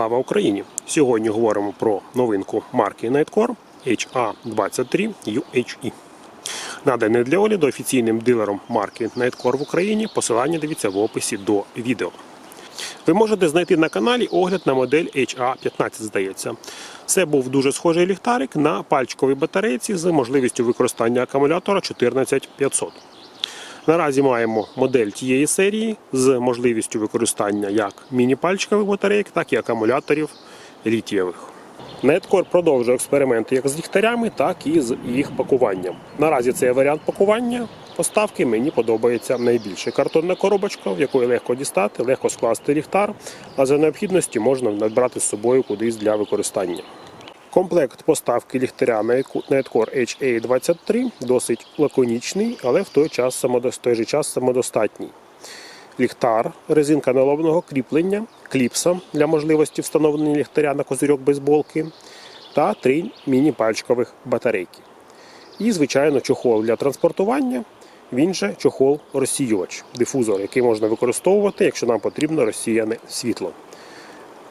Слава Україні! Сьогодні говоримо про новинку марки Nightcore HA23 UHE. Наданий для огляду офіційним дилером марки Nightcore в Україні. Посилання дивіться в описі до відео. Ви можете знайти на каналі огляд на модель HA15, здається. Це був дуже схожий ліхтарик на пальчиковій батарейці з можливістю використання акумулятора 14500. Наразі маємо модель тієї серії з можливістю використання як міні-пальчикових батарейок, так і акумуляторів літієвих. Netcore продовжує експерименти як з ліхтарями, так і з їх пакуванням. Наразі цей варіант пакування поставки мені подобається найбільше. Картонна коробочка, в якої легко дістати, легко скласти ліхтар, а за необхідності можна набрати з собою кудись для використання. Комплект поставки ліхтаря Netcore HA23 досить лаконічний, але в той, час в той же час самодостатній. Ліхтар, резинка налобного кріплення, кліпса для можливості встановлення ліхтаря на козирьок бейсболки та три міні-пальчикових батарейки. І, звичайно, чохол для транспортування, він же чохол розсіювач, дифузор, який можна використовувати, якщо нам потрібно розсіяне світло.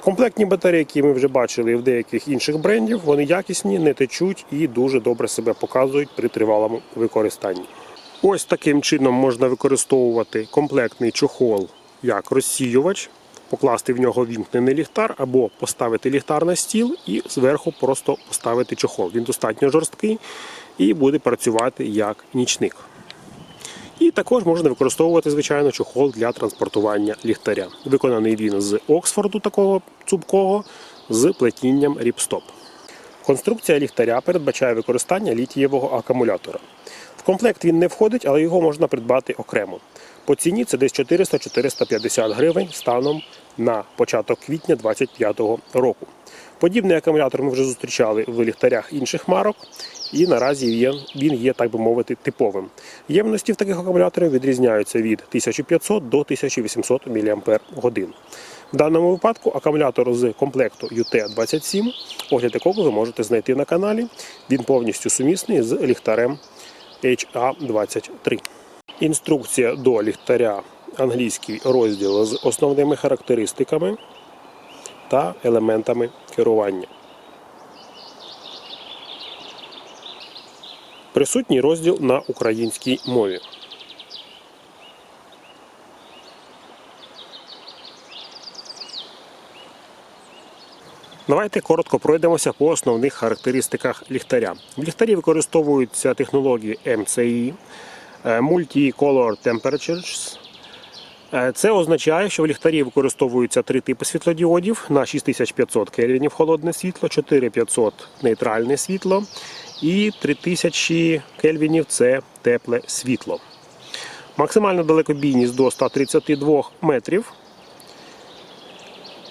Комплектні батарейки ми вже бачили в деяких інших брендів. Вони якісні, не течуть і дуже добре себе показують при тривалому використанні. Ось таким чином можна використовувати комплектний чохол як розсіювач, покласти в нього вімкнений ліхтар або поставити ліхтар на стіл і зверху просто поставити чохол. Він достатньо жорсткий і буде працювати як нічник. І також можна використовувати, звичайно, чохол для транспортування ліхтаря. Виконаний він з Оксфорду такого цупкого з плетінням ріпстоп. Конструкція ліхтаря передбачає використання літієвого акумулятора. В комплект він не входить, але його можна придбати окремо. По ціні це десь 400-450 гривень станом на початок квітня 2025 року. Подібний акумулятор ми вже зустрічали в ліхтарях інших марок, і наразі є- він є, так би мовити, типовим. Ємності в таких акумуляторів відрізняються від 1500 до 1800 мАч. В даному випадку акумулятор з комплекту UT27, огляд якого ви можете знайти на каналі. Він повністю сумісний з ліхтарем HA23. Інструкція до ліхтаря англійський розділ з основними характеристиками та елементами керування. Присутній розділ на українській мові. Давайте коротко пройдемося по основних характеристиках ліхтаря. В ліхтарі використовуються технології MCI е, Multi-Color Temperatures. Е, Це означає, що в ліхтарі використовуються три типи світлодіодів на 6500 кельвінів холодне світло, 4500 нейтральне світло і 3000 кельвінів це тепле світло. Максимальна далекобійність до 132 метрів.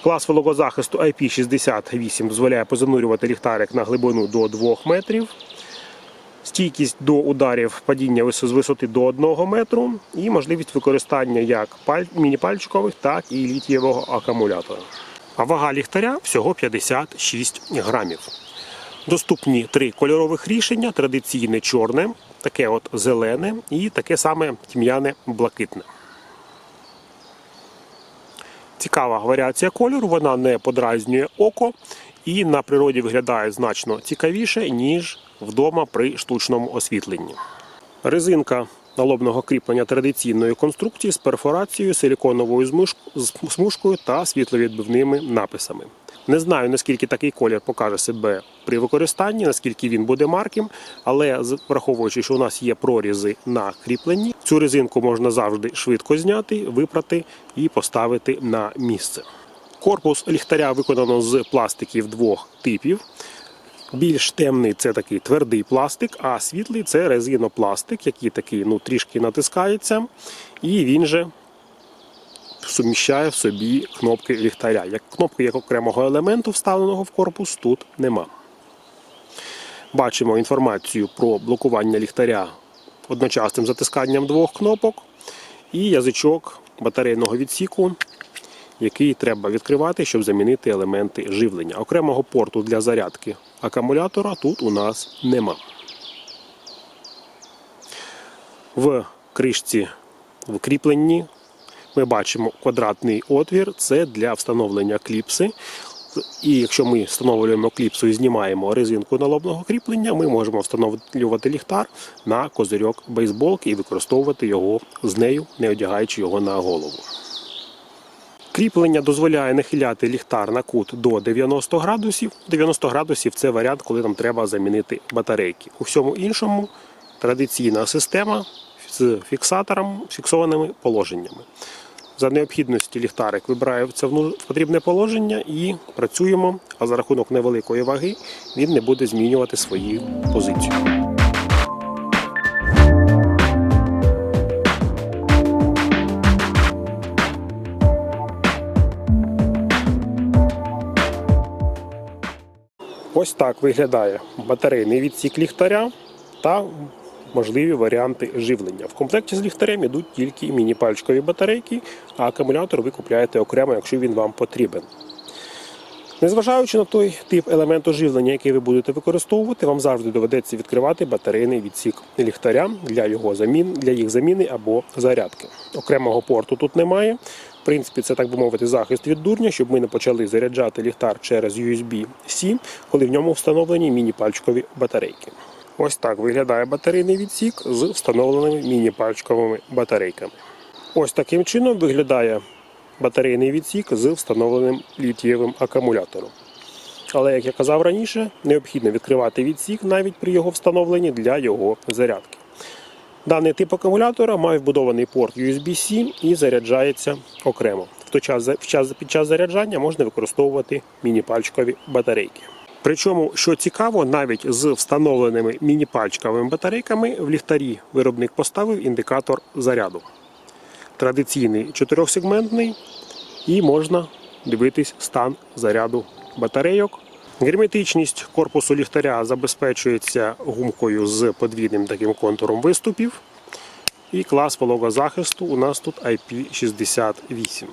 Клас вологозахисту IP68 дозволяє позанурювати ліхтарик на глибину до 2 метрів. Стійкість до ударів падіння з висоти до 1 метру і можливість використання як паль- міні-пальчикових, так і літієвого акумулятора. А вага ліхтаря всього 56 грамів. Доступні три кольорових рішення: традиційне чорне, таке от зелене і таке саме тьмяне блакитне. Цікава варіація кольору, вона не подразнює око і на природі виглядає значно цікавіше, ніж вдома при штучному освітленні. Резинка налобного кріплення традиційної конструкції з перфорацією, силіконовою смужкою та світловідбивними написами. Не знаю, наскільки такий колір покаже себе при використанні, наскільки він буде марким, але враховуючи, що у нас є прорізи на кріпленні, цю резинку можна завжди швидко зняти, випрати і поставити на місце. Корпус ліхтаря виконано з пластиків двох типів. Більш темний це такий твердий пластик, а світлий це резинопластик, який такий ну, трішки натискається, і він же суміщає в собі кнопки ліхтаря. Як кнопки як окремого елементу, вставленого в корпус, тут нема. Бачимо інформацію про блокування ліхтаря одночасним затисканням двох кнопок і язичок батарейного відсіку, який треба відкривати, щоб замінити елементи живлення. Окремого порту для зарядки акумулятора тут у нас нема. В кришці в кріпленні ми бачимо квадратний отвір. Це для встановлення кліпси. І якщо ми встановлюємо кліпсу і знімаємо резинку налобного кріплення, ми можемо встановлювати ліхтар на козирьок бейсболки і використовувати його з нею, не одягаючи його на голову. Кріплення дозволяє нахиляти ліхтар на кут до 90 градусів. 90 градусів це варіант, коли нам треба замінити батарейки. У всьому іншому традиційна система з фіксатором, фіксованими положеннями. За необхідності ліхтарик вибирається в потрібне положення і працюємо, а за рахунок невеликої ваги він не буде змінювати свою позицію. Ось так виглядає батарейний відсік ліхтаря та можливі варіанти живлення. В комплекті з ліхтарем йдуть тільки міні-пальчикові батарейки, а акумулятор ви купляєте окремо, якщо він вам потрібен. Незважаючи на той тип елементу живлення, який ви будете використовувати, вам завжди доведеться відкривати батарейний відсік ліхтаря для його замін, для їх заміни або зарядки. Окремого порту тут немає. Принципі, це так би мовити, захист від дурня, щоб ми не почали заряджати ліхтар через USB-C, коли в ньому встановлені міні-пальчикові батарейки. Ось так виглядає батарейний відсік з встановленими міні-пальчиковими батарейками. Ось таким чином виглядає батарейний відсік з встановленим літієвим акумулятором. Але, як я казав раніше, необхідно відкривати відсік навіть при його встановленні для його зарядки. Даний тип акумулятора має вбудований порт USB-C і заряджається окремо. В той час, в час, під час заряджання можна використовувати міні-пальчикові батарейки. Причому, що цікаво, навіть з встановленими міні-пальчиковими батарейками в ліхтарі виробник поставив індикатор заряду. Традиційний чотирьохсегментний, і можна дивитись стан заряду батарейок. Герметичність корпусу ліхтаря забезпечується гумкою з подвійним таким контуром виступів. І клас вологозахисту у нас тут IP68.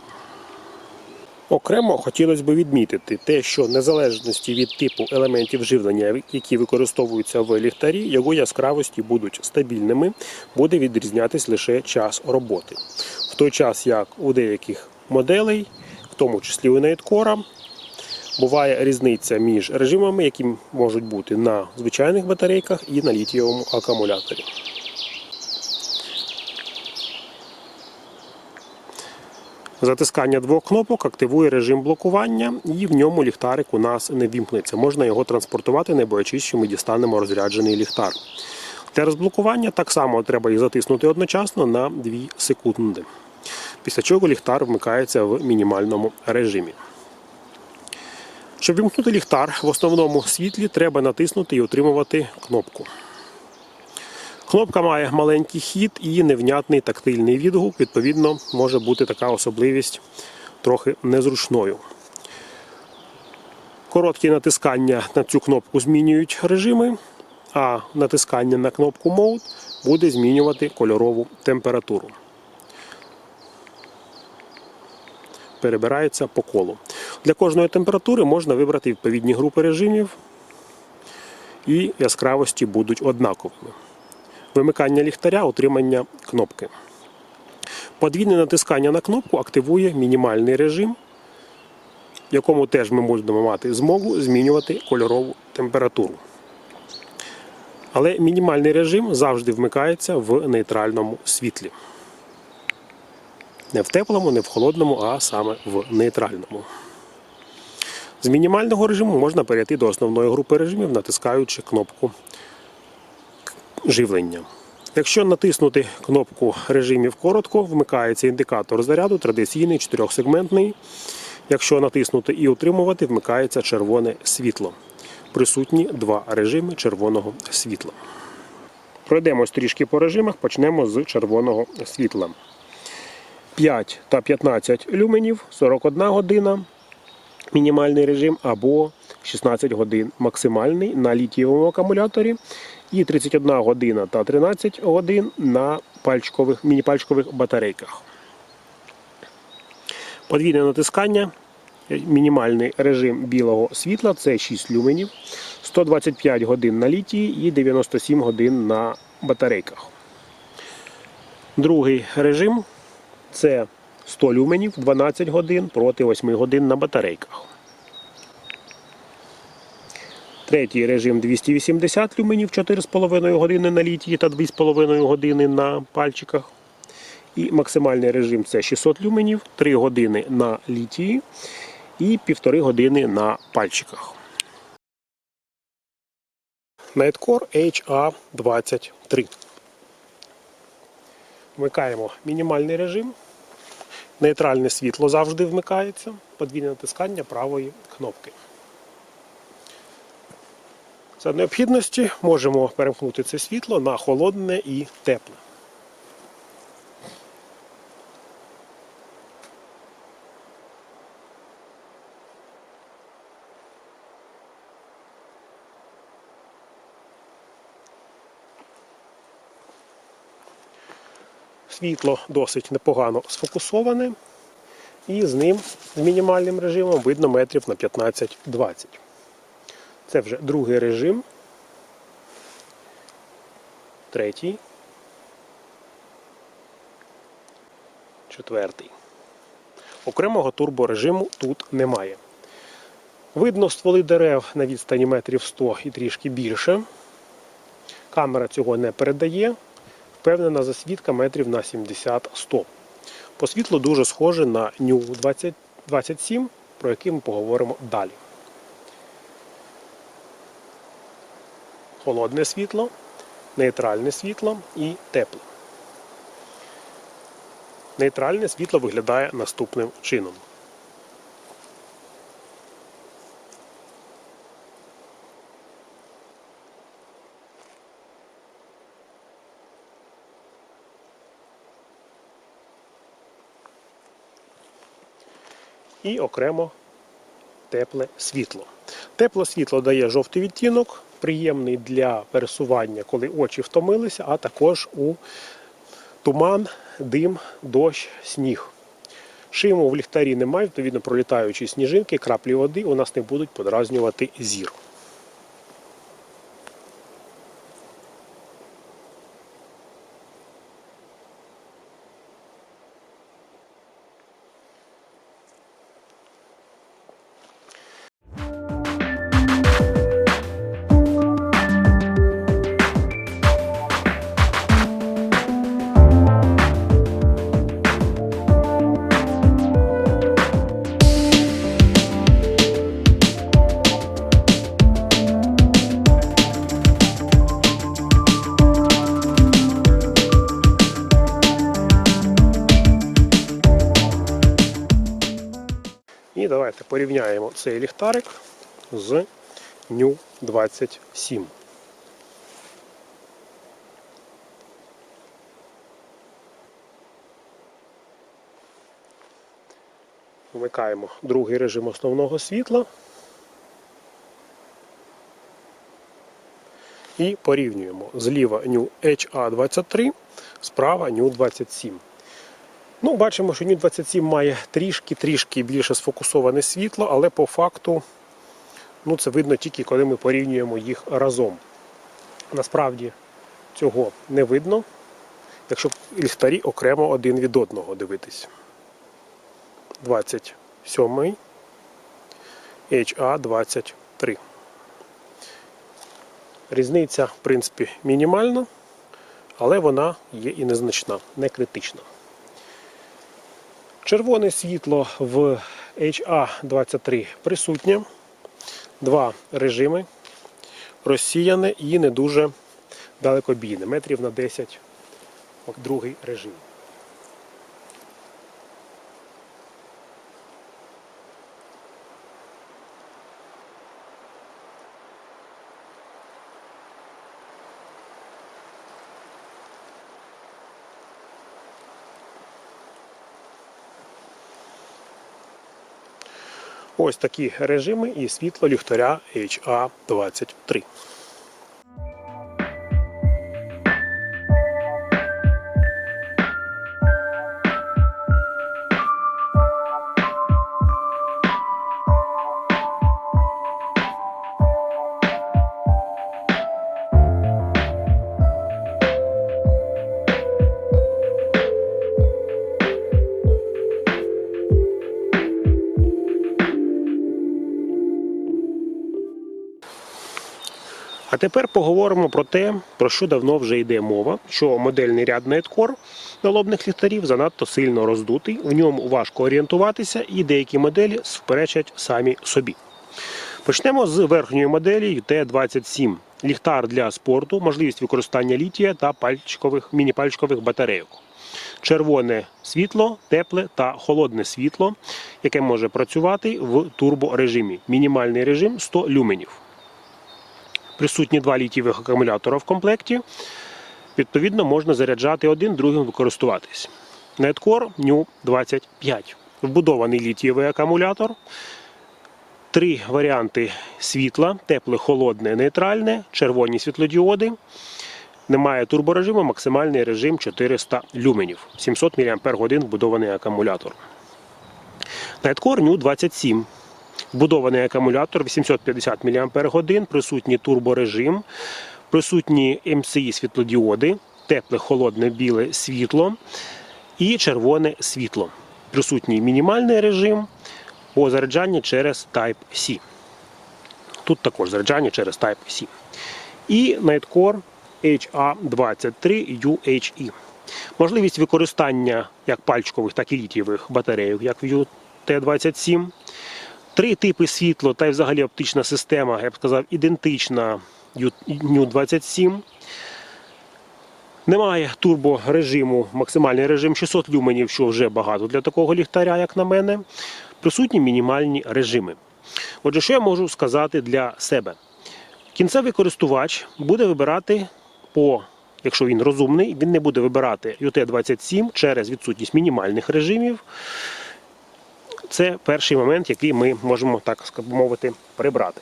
Окремо хотілося б відмітити те, що незалежності від типу елементів живлення, які використовуються в ліхтарі, його яскравості будуть стабільними, буде відрізнятись лише час роботи. В той час, як у деяких моделей, в тому числі у Nightcore, буває різниця між режимами, які можуть бути на звичайних батарейках і на літієвому акумуляторі. Затискання двох кнопок активує режим блокування, і в ньому ліхтарик у нас не вімкнеться. Можна його транспортувати, не боячись, що ми дістанемо розряджений ліхтар. Для розблокування так само треба їх затиснути одночасно на 2 секунди. Після чого ліхтар вмикається в мінімальному режимі. Щоб вімкнути ліхтар в основному світлі, треба натиснути і утримувати кнопку. Кнопка має маленький хід і невнятний тактильний відгук. Відповідно, може бути така особливість трохи незручною. Короткі натискання на цю кнопку змінюють режими, а натискання на кнопку Mode буде змінювати кольорову температуру. Перебирається по колу. Для кожної температури можна вибрати відповідні групи режимів, і яскравості будуть однаковими вимикання ліхтаря, отримання кнопки. Подвійне натискання на кнопку активує мінімальний режим, в якому теж ми можемо мати змогу змінювати кольорову температуру. Але мінімальний режим завжди вмикається в нейтральному світлі. Не в теплому, не в холодному, а саме в нейтральному. З мінімального режиму можна перейти до основної групи режимів, натискаючи кнопку живлення. Якщо натиснути кнопку режимів коротко, вмикається індикатор заряду, традиційний чотирьохсегментний. Якщо натиснути і утримувати, вмикається червоне світло. Присутні два режими червоного світла. Пройдемось трішки по режимах, почнемо з червоного світла. 5 та 15 люменів, 41 година мінімальний режим або 16 годин максимальний на літієвому акумуляторі і 31 година та 13 годин на пальчикових, міні-пальчикових батарейках. Подвійне натискання, мінімальний режим білого світла це 6 люменів, 125 годин на літії і 97 годин на батарейках. Другий режим це 100 люменів 12 годин проти 8 годин на батарейках. Третій режим 280 люменів 4,5 години на літії та 2,5 години на пальчиках. І максимальний режим це 600 люменів, 3 години на літії і 1,5 години на пальчиках. Nightcore HA23. Вмикаємо мінімальний режим. Нейтральне світло завжди вмикається. Подвійне натискання правої кнопки. За необхідності можемо перемкнути це світло на холодне і тепле. Світло досить непогано сфокусоване, і з ним з мінімальним режимом видно метрів на 15-20. Це вже другий режим. Третій. Четвертий. Окремого турборежиму тут немає. Видно стволи дерев на відстані метрів 100 і трішки більше. Камера цього не передає. Впевнена засвідка метрів на 70-100. По світлу дуже схоже на Ню 27, про який ми поговоримо далі. Холодне світло, нейтральне світло і тепле. Нейтральне світло виглядає наступним чином. І окремо тепле світло. Тепле світло дає жовтий відтінок, приємний для пересування, коли очі втомилися, а також у туман, дим, дощ, сніг. Шиму в ліхтарі немає, відповідно, пролітаючі сніжинки, краплі води у нас не будуть подразнювати зір. Цей ліхтарик з Ню 27. Вмикаємо другий режим основного світла. І порівнюємо зліва Ню HA23, справа Ню 27. Ну, бачимо, що Ню 27 має трішки-трішки більше сфокусоване світло, але по факту ну, це видно тільки коли ми порівнюємо їх разом. Насправді цього не видно, якщо ліхтарі окремо один від одного дивитись. 27 HA23. Різниця, в принципі, мінімальна, але вона є і незначна, не критична. Червоне світло в HA23 присутнє. Два режими. Розсіяне і не дуже далекобійне. Метрів на 10 другий режим. Ось такі режими і світло ліхтаря HA23. Тепер поговоримо про те, про що давно вже йде мова, що модельний ряд Nightcore налобних ліхтарів занадто сильно роздутий, в ньому важко орієнтуватися, і деякі моделі суперечать самі собі. Почнемо з верхньої моделі UT27. Ліхтар для спорту, можливість використання літія та пальчикових, міні-пальчикових батарейок. Червоне світло, тепле та холодне світло, яке може працювати в турборежимі. Мінімальний режим 100 люменів. Присутні два літієвих акумулятора в комплекті. Відповідно, можна заряджати один, другим використовуватись. Netcore New 25. Вбудований літієвий акумулятор. Три варіанти світла: тепле, холодне, нейтральне, червоні світлодіоди. Немає турборежиму, максимальний режим 400 люменів. 700 мАч вбудований акумулятор. Nightcore New 27. Вбудований акумулятор 850 мАч, присутній турборежим, присутні MCI світлодіоди, тепле, холодне, біле світло і червоне світло. Присутній мінімальний режим по заряджанні через Type-C. Тут також заряджання через Type-C. І Nightcore HA23 UHE. Можливість використання як пальчикових, так і літієвих батарейок, як в UT27. Три типи світло та й взагалі оптична система, я б сказав, ідентична New 27. Немає турборежиму, максимальний режим 600 люменів, що вже багато для такого ліхтаря, як на мене. Присутні мінімальні режими. Отже, що я можу сказати для себе? Кінцевий користувач буде вибирати по, якщо він розумний, він не буде вибирати UT27 через відсутність мінімальних режимів. Це перший момент, який ми можемо, так мовити, прибрати.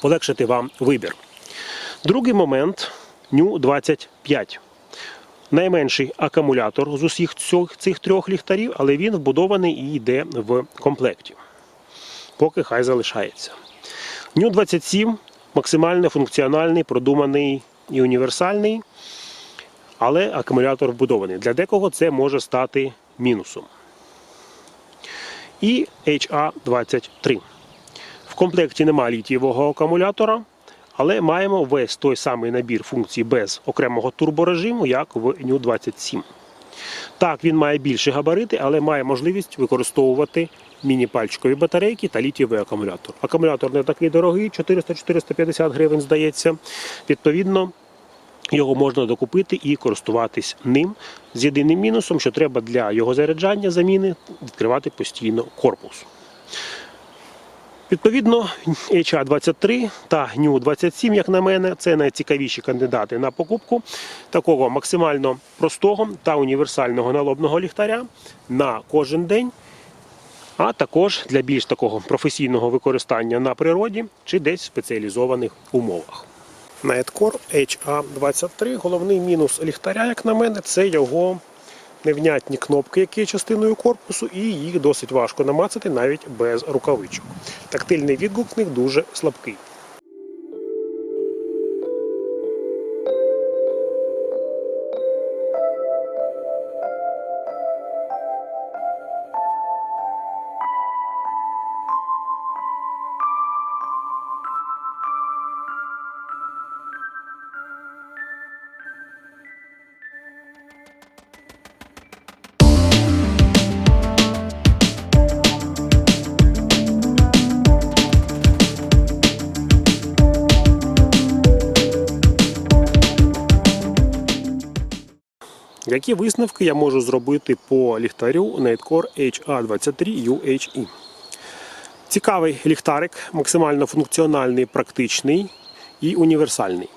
Полегшити вам вибір. Другий момент New 25. Найменший акумулятор з усіх цих, трьох ліхтарів, але він вбудований і йде в комплекті. Поки хай залишається. New 27 максимально функціональний, продуманий і універсальний, але акумулятор вбудований. Для декого це може стати мінусом. І HA23. В комплекті немає літієвого акумулятора, але маємо весь той самий набір функцій без окремого турборежиму, як в New 27. Так, він має більші габарити, але має можливість використовувати міні-пальчикові батарейки та літієвий акумулятор. Акумулятор не такий дорогий, 400-450 гривень, здається. Відповідно, його можна докупити і користуватись ним з єдиним мінусом, що треба для його заряджання заміни відкривати постійно корпус. Відповідно, HA23 та New 27, як на мене, це найцікавіші кандидати на покупку такого максимально простого та універсального налобного ліхтаря на кожен день, а також для більш такого професійного використання на природі чи десь в спеціалізованих умовах. Nightcore HA23. Головний мінус ліхтаря, як на мене, це його невнятні кнопки, які є частиною корпусу, і їх досить важко намацати навіть без рукавичок. Тактильний відгук в них дуже слабкий. Які висновки я можу зробити по ліхтарю Nightcore HA23 UHE? Цікавий ліхтарик, максимально функціональний, практичний і універсальний.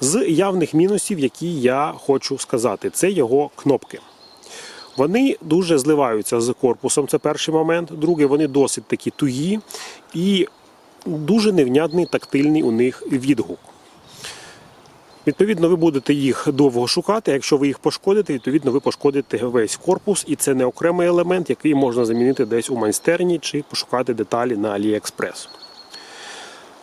З явних мінусів, які я хочу сказати, це його кнопки. Вони дуже зливаються з корпусом, це перший момент. Другий, вони досить такі тугі і дуже невнятний тактильний у них відгук. Відповідно, ви будете їх довго шукати. Якщо ви їх пошкодите, відповідно ви пошкодите весь корпус, і це не окремий елемент, який можна замінити десь у майстерні чи пошукати деталі на AliExpress.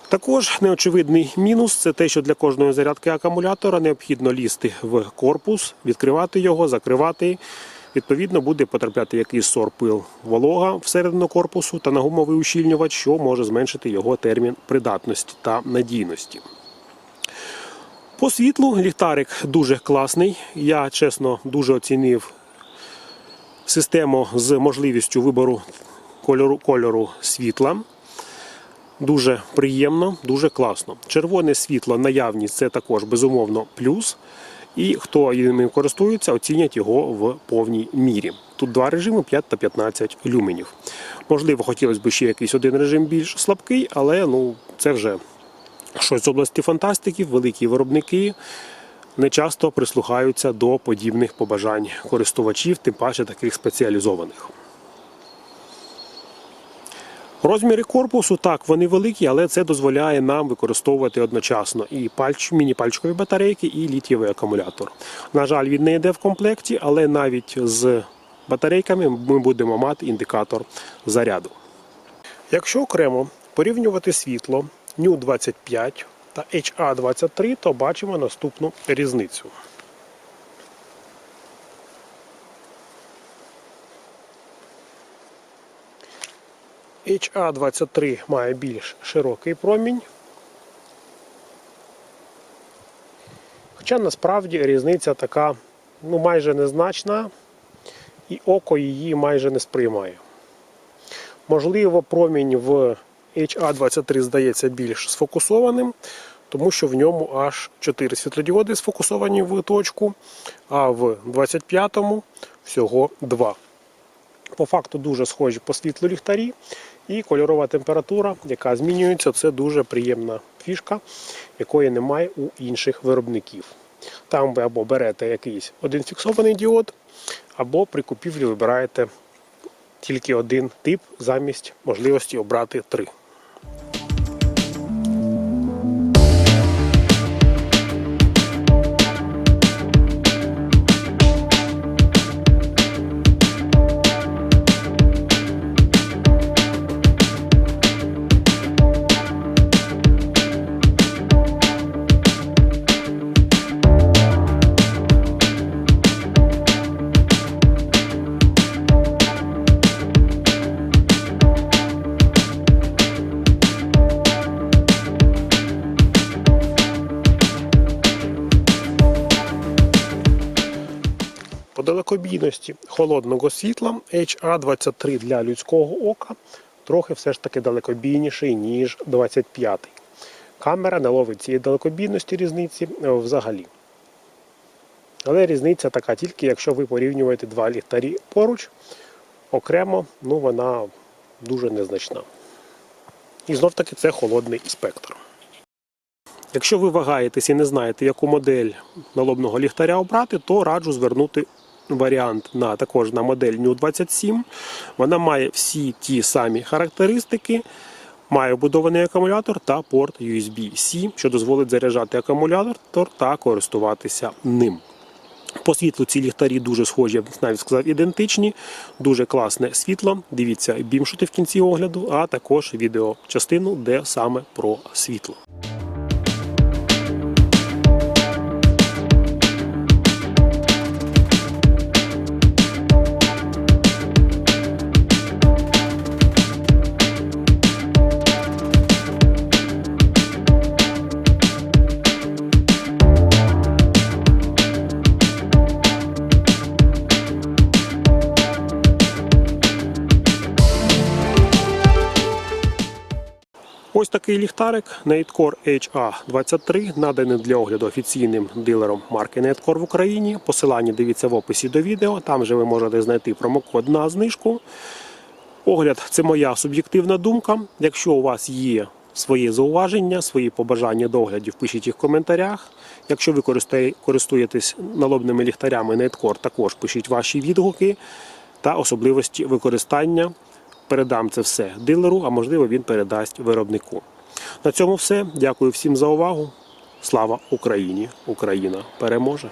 Також неочевидний мінус це те, що для кожної зарядки акумулятора необхідно лізти в корпус, відкривати його, закривати. Відповідно, буде потрапляти якийсь сор пил волога всередину корпусу та на гумовий ущільнювач, що може зменшити його термін придатності та надійності. По світлу ліхтарик дуже класний. Я чесно дуже оцінив систему з можливістю вибору кольору, кольору світла. Дуже приємно, дуже класно. Червоне світло, наявність це також безумовно плюс. І хто ним користується, оцінять його в повній мірі. Тут два режими 5 та 15 люменів. Можливо, хотілося б ще якийсь один режим більш слабкий, але ну, це вже щось з області фантастики, великі виробники не часто прислухаються до подібних побажань користувачів, тим паче таких спеціалізованих. Розміри корпусу так, вони великі, але це дозволяє нам використовувати одночасно і пальч, міні-пальчикові батарейки, і літієвий акумулятор. На жаль, він не йде в комплекті, але навіть з батарейками ми будемо мати індикатор заряду. Якщо окремо порівнювати світло NU 25 та HA 23, то бачимо наступну різницю. HA23 має більш широкий промінь. Хоча насправді різниця така ну, майже незначна, і око її майже не сприймає. Можливо, промінь в HA23 здається більш сфокусованим, тому що в ньому аж 4 світлодіоди сфокусовані в точку, а в 25-му всього 2. По факту дуже схожі по світлу ліхтарі. І кольорова температура, яка змінюється, це дуже приємна фішка, якої немає у інших виробників. Там ви або берете якийсь один фіксований діод, або при купівлі вибираєте тільки один тип замість можливості обрати три. Далекобійності холодного світла HA23 для людського ока трохи все ж таки далекобійніший, ніж 25. Камера не ловить цієї далекобійності різниці взагалі. Але різниця така тільки, якщо ви порівнюєте два ліхтарі поруч, окремо ну, вона дуже незначна. І знов таки це холодний спектр. Якщо ви вагаєтесь і не знаєте, яку модель налобного ліхтаря обрати, то раджу звернути варіант на також на модель NU 27. Вона має всі ті самі характеристики, має вбудований акумулятор та порт USB-C, що дозволить заряджати акумулятор та користуватися ним. По світлу ці ліхтарі дуже схожі, я навіть сказав, ідентичні, дуже класне світло. Дивіться бімшути в кінці огляду, а також відеочастину, де саме про світло. Такий ліхтарик Natecore HA23 наданий для огляду офіційним дилером марки Natecore в Україні. Посилання дивіться в описі до відео. Там же ви можете знайти промокод на знижку. Огляд це моя суб'єктивна думка. Якщо у вас є свої зауваження, свої побажання до оглядів, пишіть їх в коментарях. Якщо ви користуєтесь налобними ліхтарями Natecore, також пишіть ваші відгуки та особливості використання. Передам це все дилеру, а можливо він передасть виробнику. На цьому все. Дякую всім за увагу. Слава Україні! Україна переможе!